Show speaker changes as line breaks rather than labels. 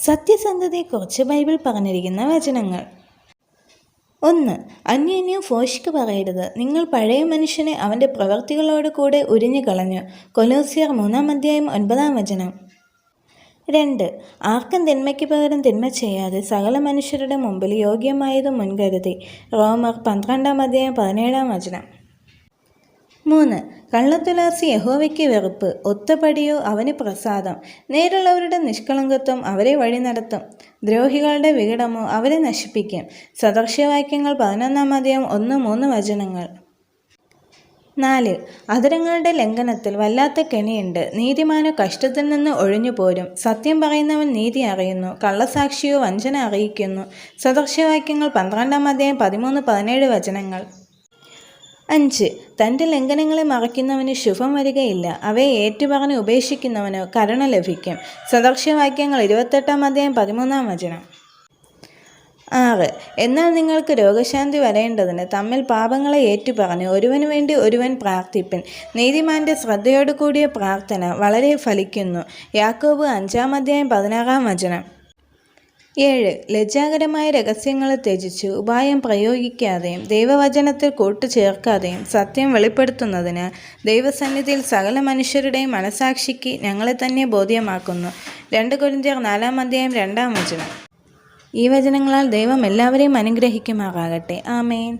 സത്യസന്ധതയെക്കുറിച്ച് Bible പറഞ്ഞിരിക്കുന്ന വചനങ്ങൾ. ഒന്ന് അന്യോന്യം ഫോഷിക്ക് പറയരുത്. നിങ്ങൾ പഴയ മനുഷ്യനെ അവന്റെ പ്രവർത്തികളോട് കൂടെ ഉരിഞ്ഞു കളഞ്ഞു കൊലോസിയർ മൂന്നാം അധ്യായം ഒൻപതാം വചനം. രണ്ട് ആർക്കും തിന്മയ്ക്ക് പകരം തിന്മ ചെയ്യാതെ സകല മനുഷ്യരുടെ മുമ്പിൽ യോഗ്യമായത് മുൻകരുതി. റോമർ പന്ത്രണ്ടാം അധ്യായം പതിനേഴാം വചനം. മൂന്ന് കള്ളത്തുലാസി യഹോവയ്ക്ക് വെറുപ്പ് ഒത്തപടിയോ അവന് പ്രസാദം. നേരുള്ളവരുടെ നിഷ്കളങ്കത്വം അവരെ വഴി നടത്തും. ദ്രോഹികളുടെ വികടമോ അവരെ നശിപ്പിക്കും. സദർശ്യവാക്യങ്ങൾ പതിനൊന്നാം അധ്യായം ഒന്ന് മൂന്ന് വചനങ്ങൾ. നാല്. അതിരങ്ങളുടെ ലംഘനത്തിൽ വല്ലാത്ത കെണിയുണ്ട്. നീതിമാനോ കഷ്ടത്തിൽ നിന്ന് ഒഴിഞ്ഞു പോരും. സത്യം പറയുന്നവൻ നീതി അറിയുന്നു. കള്ളസാക്ഷിയോ വഞ്ചന അറിയിക്കുന്നു. സദർശ്യവാക്യങ്ങൾ പന്ത്രണ്ടാം അധ്യായം പതിമൂന്ന് പതിനേഴ് വചനങ്ങൾ. അഞ്ച് തന്റെ ലംഘനങ്ങളെ മറയ്ക്കുന്നവന് ശുഭം വരികയില്ല. അവയെ ഏറ്റുപറഞ്ഞ് ഉപേക്ഷിക്കുന്നവനോ കരുണ ലഭിക്കും. സദർശ്യവാക്യങ്ങൾ ഇരുപത്തെട്ടാം അധ്യായം പതിമൂന്നാം വചനം. ആറ് എന്നാൽ നിങ്ങൾക്ക് രോഗശാന്തി വരേണ്ടതിന് തമ്മിൽ പാപങ്ങളെ ഏറ്റുപറഞ്ഞ് ഒരുവന് വേണ്ടി ഒരുവൻ പ്രാർത്ഥിപ്പിൻ. നീതിമാന്റെ ശ്രദ്ധയോടുകൂടിയ പ്രാർത്ഥന വളരെ ഫലിക്കുന്നു. യാക്കോബ് അഞ്ചാം അധ്യായം പതിനാറാം വചനം. ഏഴ്. ലജ്ജാകരമായ രഹസ്യങ്ങളെ ത്യജിച്ച് ഉപായം പ്രയോഗിക്കാതെയും ദൈവവചനത്തിൽ കൂട്ടുചേർക്കാതെയും സത്യം വെളിപ്പെടുത്തുന്നതിന് ദൈവസന്നിധിയിൽ സകല മനുഷ്യരുടെയും മനസാക്ഷിക്ക് ഞങ്ങളെ തന്നെ ബോധ്യമാക്കുന്നു. രണ്ട് കൊരിന്ത്യർ നാലാം അധ്യായം രണ്ടാം വചനം. ഈ വചനങ്ങളാൽ ദൈവം എല്ലാവരെയും അനുഗ്രഹിക്കുമാറാകട്ടെ. ആമേൻ.